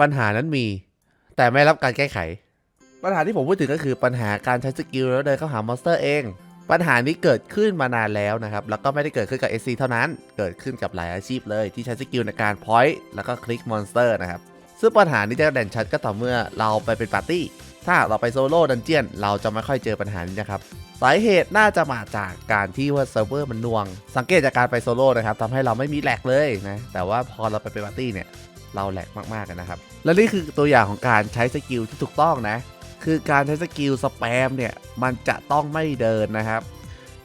ปัญหานั้นมี แต่ไม่รับการแก้ไข ปัญหาที่ผมพูดถึงก็คือปัญหาการใช้สกิลแล้วเดินเข้าหามอนสเตอร์เอง ปัญหานี้เกิดขึ้นมานานแล้วนะครับ แล้วก็ไม่ได้เกิดขึ้นกับ SC เท่านั้น เกิดขึ้นกับหลายอาชีพเลยที่ใช้สกิลในการพอยต์แล้วก็คลิกมอนสเตอร์นะครับซึ่งปัญหานี้จะเด่นชัดก็ต่อเมื่อเราไปเป็นปาร์ตี้ ถ้าเราไปโซโล่ดันเจียน เราจะไม่ค่อยเจอปัญหานี้นะครับ สาเหตุน่าจะมาจากการที่ว่าเซิร์ฟเวอร์มันน่วง สังเกตจากการไปโซโล่นะครับทำให้เราไม่มีแหลกเลยนะ แต่ว่าพอเราไปเป็นปาร์ตี้เนี่ย เราแหลกมากๆนะครับ และนี่คือตัวอย่างของการใช้สกิลที่ถูกต้องนะ คือการใช้สกิลสแปมเนี่ยมันจะต้องไม่เดินนะครับ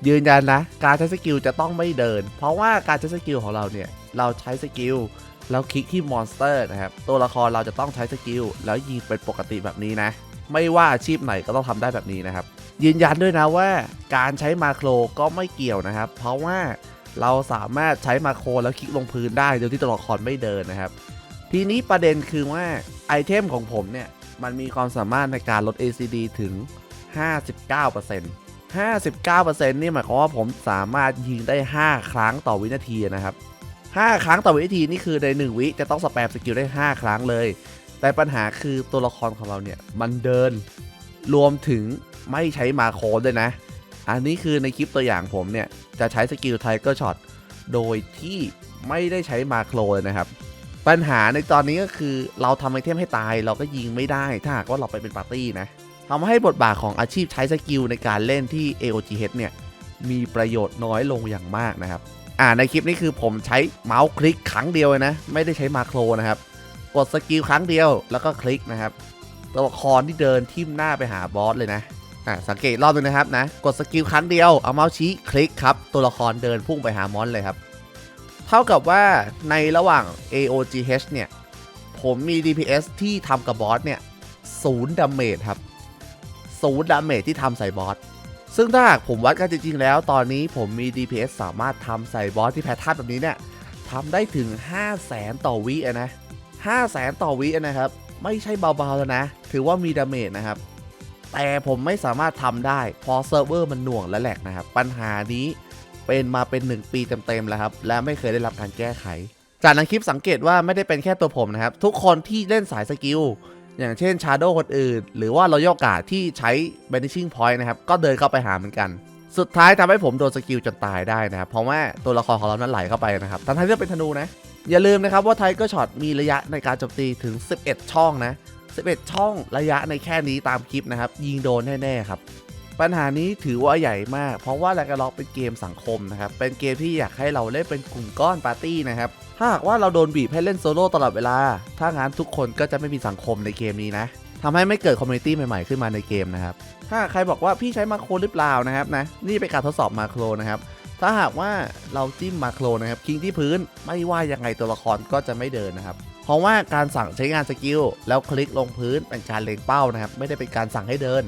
ยืนยันนะ การใช้สกิลจะต้องไม่เดิน เพราะว่าการใช้สกิลของเราเนี่ยเราใช้สกิลแล้วคลิกที่มอนสเตอร์นะครับตัวละครเราจะต้องใช้สกิลแล้วยิงเป็นปกติแบบนี้นะ ไม่ว่าอาชีพไหนก็ต้องทำได้แบบนี้นะครับ ยืนยันด้วยนะว่าการใช้มาโครก็ไม่เกี่ยวนะครับ เพราะว่าเราสามารถใช้มาโครแล้วคลิกลงพื้นได้โดยที่ตัวละครไม่เดินนะครับ ทีนี้ประเด็นคือว่าไอเทมของผมเนี่ย มันมีความสามารถในการลด ACD ถึง 59% 59%นี่หมายความว่าผมสามารถยิงได้ 5 ครั้งต่อวินาทีนะครับ 5 ครั้งต่อวินาทีนี่คือใน 1 วิจะต้องสแปมสกิลได้ 5 ครั้งเลย แต่ปัญหาคือตัวละครของเราเนี่ย มันเดิน รวมถึงไม่ใช้มาโคด้วยนะ อันนี้คือในคลิปตัวอย่างผมเนี่ย จะใช้สกิลไทเกอร์ช็อตโดยที่ไม่ได้ใช้มาโครเลยนะครับ ปัญหาในตอนนี้ก็คือเราทำไอเทมให้ตายเราก็ยิงไม่ได้ ถ้าหากว่าเราไปเป็นปาร์ตี้นะทำให้บทบาทของอาชีพใช้สกิลในการเล่นที่ AOGH เนี่ยมีประโยชน์น้อยลงอย่างมากนะครับ อ่าในคลิปนี้คือผมใช้เมาส์คลิกครั้งเดียวเลยนะ ไม่ได้ใช้มาโครนะครับ กดสกิลครั้งเดียวแล้วก็คลิกนะครับ ตัวละครที่เดินทิ่มหน้าไปหาบอสเลยนะ อ่าสังเกตรอบนึงนะครับนะ กดสกิลครั้งเดียวเอาเมาส์ชี้คลิกครับ ตัวละครเดินพุ่งไปหามอนเลยครับ ท่ากับว่าในระหว่าง AOGH เนี่ย ผมมี DPS ที่ทำกับบอสเนี่ยศูนย์ดาเมจครับศูนย์ดาเมจที่ทำใส่บอส ซึ่งถ้าหากผมวัดกันจริง ๆ แล้ว ตอนนี้ผมมี DPS สามารถทำใส่บอสที่แพททันแบบนี้เนี่ยทำได้ถึง 5 0 0แสนต่อวิอะนะ5 0 0แสนต่อวิอะนะครับ ไม่ใช่เบาๆแล้วนะ ถือว่ามีดาเมจนะครับ แต่ผมไม่สามารถทำได้เพราะเซิร์ฟเวอร์มันหน่วงและแหลกนะครับ ปัญหานี้ เป็นมาเป็น 1 ปีเต็มๆแล้วครับ และไม่เคยได้รับการแก้ไข จากในคลิปสังเกตว่าไม่ได้เป็นแค่ตัวผมนะครับ ทุกคนที่เล่นสายสกิลอย่างเช่นชาร์โดคนอื่น หรือว่า Royal Guard ที่ใช้ Banishing Point นะครับ ก็เดินเข้าไปหาเหมือนกัน สุดท้ายทำให้ผมโดนสกิลจนตายได้นะครับ เพราะว่าตัวละครของเรานั้นไหลเข้าไปนะครับทั้งที่เป็นธนูนะ อย่าลืมนะครับว่าไทเกอร์ช็อตมีระยะในการโจมตีถึง 11 ช่องนะ 11 ช่องระยะในแค่นี้ตามคลิปนะครับ ยิงโดนแน่ๆครับ ปัญหานี้ถือว่าใหญ่มาก เพราะว่าแลกล็อกเป็นเกมสังคมนะครับ เป็นเกมที่อยากให้เราเล่นเป็นกลุ่มก้อนปาร์ตี้นะครับ ถ้าหากว่าเราโดนบีบให้เล่นโซโล่ตลอดเวลา ถ้างั้นทุกคนก็จะไม่มีสังคมในเกมนี้นะทำให้ไม่เกิดคอมมูนิตี้ใหม่ๆขึ้นมาในเกมนะครับ ถ้าใครบอกว่าพี่ใช้มาโครหรือเปล่านะครับนะ นี่เป็นการทดสอบมาโครนะครับ ถ้าหากว่าเราจิ้มมาโครนะครับคิงที่พื้น ไม่ว่ายังไงตัวละครก็จะไม่เดินนะครับ เพราะว่าการสั่งใช้งานสกิลแล้วคลิกลงพื้นเป็นการเล็งเป้านะครับ ไม่ได้เป็นการสั่งให้เดิน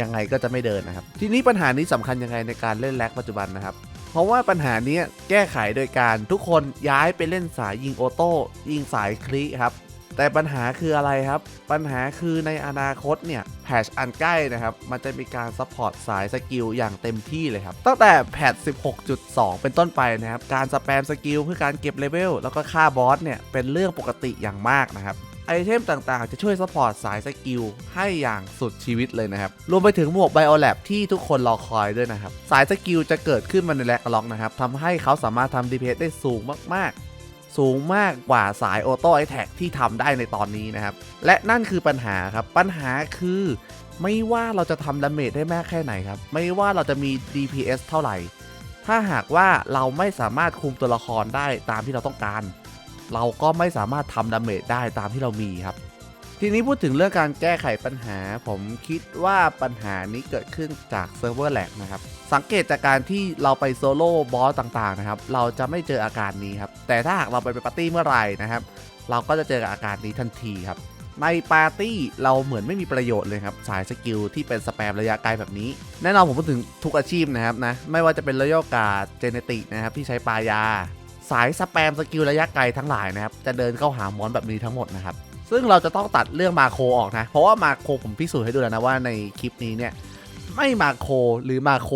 ยังไงก็จะไม่เดินนะครับ ทีนี้ปัญหานี้สำคัญยังไงในการเล่นแร็กปัจจุบันนะครับ เพราะว่าปัญหานี้แก้ไขโดยการทุกคนย้ายไปเล่นสายยิงโอโต้ยิงสายคลิครับแต่ปัญหาคืออะไรครับ ปัญหาคือในอนาคตเนี่ยแพทชอันใกล้นะครับ มันจะมีการซัพพอร์ตสายสกิลอย่างเต็มที่เลยครับ ตั้งแต่แพท 16.2 เป็นต้นไปนะครับ การสแปมสกิลเพื่อการเก็บเลเวลแล้วก็ฆ่าบอสเนี่ย เป็นเรื่องปกติอย่างมากนะครับ เทมต่างๆ จะช่วยซัพพอร์ตสายสกิลให้อย่างสุดชีวิตเลยนะครับ รวมไปถึงหมวกไบโอแลบที่ทุกคนรอคอยด้วยนะครับ สายสกิลจะเกิดขึ้นมาในแร็กล็อกนะครับทำให้เขาสามารถทำ DPS ได้สูงมากๆ สูงมากกว่าสายออโต้ไอแท็กที่ทำได้ในตอนนี้นะครับ และนั่นคือปัญหาครับ ปัญหาคือไม่ว่าเราจะทำดาเมจได้มากแค่ไหนครับ ไม่ว่าเราจะมี DPS เท่าไหร่ ถ้าหากว่าเราไม่สามารถคุมตัวละครได้ตามที่เราต้องการ เราก็ไม่สามารถทำดาเมจได้ตามที่เรามีครับ ทีนี้พูดถึงเรื่องการแก้ไขปัญหา ผมคิดว่าปัญหานี้เกิดขึ้นจากเซิร์ฟเวอร์แลกนะครับ สังเกตจากการที่เราไปโซโล่บอสต่างๆนะครับ เราจะไม่เจออาการนี้ครับ แต่ถ้าหากเราไปเป็นปาร์ตี้เมื่อไหร่นะครับ เราก็จะเจออาการนี้ทันทีครับ ในปาร์ตี้เราเหมือนไม่มีประโยชน์เลยครับ สายสกิลที่เป็นสแปมระยะไกลแบบนี้ แน่นอนผมพูดถึงทุกอาชีพนะครับนะ ไม่ว่าจะเป็นระยะกาเจเนติกนะครับที่ใช้ปลายา สายสแปมสกิลระยะไกลทั้งหลายนะครับ จะเดินเข้าหามอนแบบนี้ทั้งหมดนะครับ ซึ่งเราจะต้องตัดเรื่องมาโคออกนะ เพราะว่ามาโคผมพิสูจน์ให้ดูแล้วนะว่าในคลิปนี้เนี่ยไม่มาโคหรือมาโค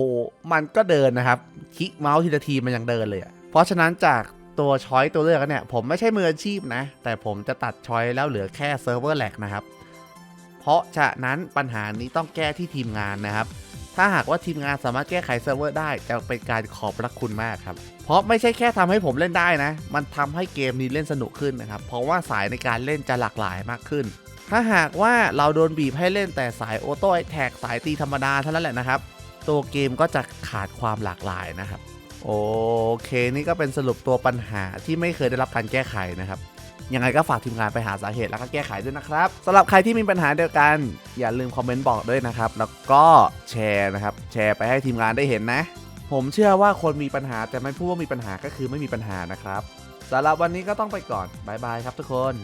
มันก็เดินนะครับคลิกเมาส์ทีละทีมันยังเดินเลยอะเพราะฉะนั้นจากตัวช้อยตัวเลือกเนี่ยผมไม่ใช่มืออาชีพนะ แต่ผมจะตัดช้อยแล้วเหลือแค่เซิร์ฟเวอร์แลกนะครับ เพราะฉะนั้นปัญหานี้ต้องแก้ที่ทีมงานนะครับ ถ้าหากว่าทีมงานสามารถแก้ไขเซิร์ฟเวอร์ได้จะเป็นการขอบพระคุณมากครับ เพราะไม่ใช่แค่ทำให้ผมเล่นได้นะ มันทำให้เกมนี้เล่นสนุกขึ้นนะครับ เพราะว่าสายในการเล่นจะหลากหลายมากขึ้น ถ้าหากว่าเราโดนบีบให้เล่นแต่สายออโต้แท็กสายตีธรรมดาเท่านั้นแหละนะครับ ตัวเกมก็จะขาดความหลากหลายนะครับ โอเค นี่ก็เป็นสรุปตัวปัญหาที่ไม่เคยได้รับการแก้ไขนะครับ ยังไงก็ฝากทีมงานไปหาสาเหตุแล้วก็แก้ไขด้วยนะครับสำหรับใครที่มีปัญหาเดียวกัน อย่าลืมคอมเมนต์บอกด้วยนะครับ แล้วก็แชร์นะครับ แชร์ไปให้ทีมงานได้เห็นนะ ผมเชื่อว่าคนมีปัญหาแต่ไม่พูดว่ามีปัญหาก็คือไม่มีปัญหานะครับสำหรับวันนี้ก็ต้องไปก่อนบายบายครับทุกคน